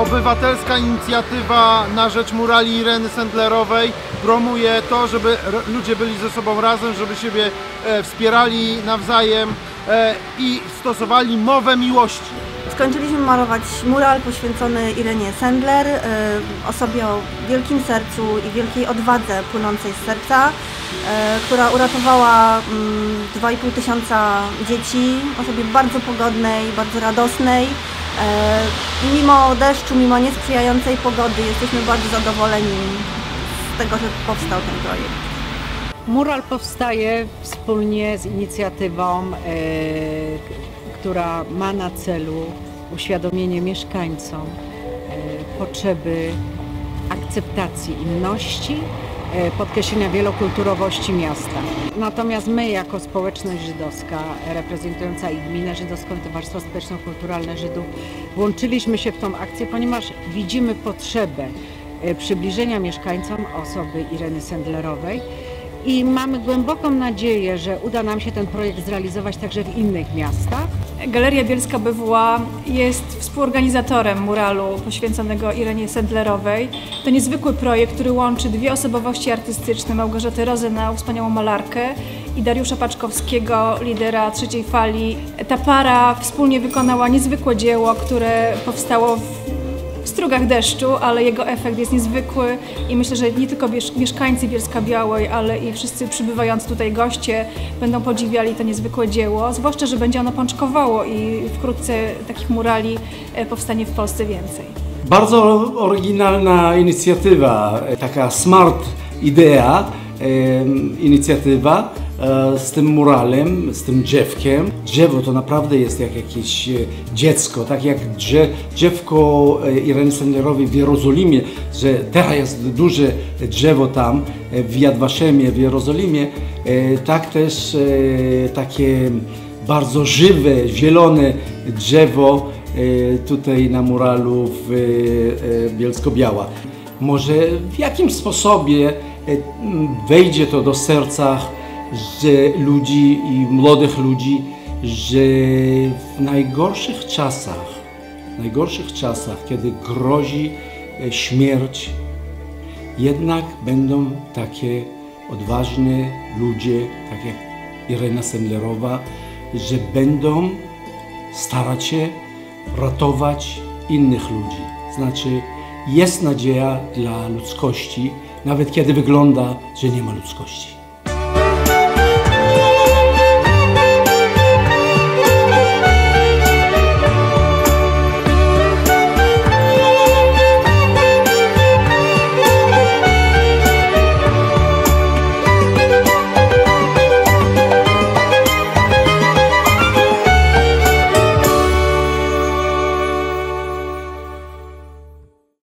obywatelska inicjatywa na rzecz murali Ireny Sendlerowej promuje to, żeby ludzie byli ze sobą razem, żeby siebie e, wspierali nawzajem e, i stosowali mowę miłości. Skończyliśmy malować mural poświęcony Irenie Sendler, y, osobie o wielkim sercu i wielkiej odwadze płynącej z serca, która uratowała mm, 2,5 tysiąca dzieci, osobie bardzo pogodnej, bardzo radosnej. I mimo deszczu, mimo niesprzyjającej pogody jesteśmy bardzo zadowoleni z tego, że powstał ten projekt. Mural powstaje wspólnie z inicjatywą, e, która ma na celu uświadomienie mieszkańcom e, potrzeby akceptacji inności, e, podkreślenia wielokulturowości miasta. Natomiast my jako społeczność żydowska reprezentująca i gminę żydowską, i Towarzystwo Społeczno-Kulturalne Żydów włączyliśmy się w tą akcję, ponieważ widzimy potrzebę e, przybliżenia mieszkańcom osoby Ireny Sendlerowej i mamy głęboką nadzieję, że uda nam się ten projekt zrealizować także w innych miastach. Galeria Bielska BWA jest współorganizatorem muralu poświęconego Irenie Sendlerowej. To niezwykły projekt, który łączy dwie osobowości artystyczne, Małgorzatę Rozenau, wspaniałą malarkę i Dariusza Paczkowskiego, lidera trzeciej fali. Ta para wspólnie wykonała niezwykłe dzieło, które powstało w strugach deszczu, ale jego efekt jest niezwykły i myślę, że nie tylko miesz- mieszkańcy Bielska Białej, ale i wszyscy przybywający tutaj goście będą podziwiali to niezwykłe dzieło, zwłaszcza, że będzie ono pączkowało i wkrótce takich murali e, powstanie w Polsce więcej. Bardzo oryginalna inicjatywa, taka smart idea, em, inicjatywa e, z tym muralem, z tym drzewkiem. Drzewo to naprawdę jest jak jakieś e, dziecko, tak jak drze, drzewko e, Ireny Sendlerowej w Jerozolimie, że teraz jest duże drzewo tam e, w Yad Vashemie w Jerozolimie, e, tak też e, takie bardzo żywe, zielone drzewo e, tutaj na muralu w e, Bielsko-Biała. Może w jakim sposobie e, wejdzie to do serca że ludzi i młodych ludzi, że w najgorszych czasach, w najgorszych czasach, kiedy grozi e, śmierć, jednak będą takie odważne ludzie, tak jak Irena Sendlerowa, że będą starać się ratować innych ludzi. Znaczy, jest nadzieja dla ludzkości, nawet kiedy wygląda, że nie ma ludzkości.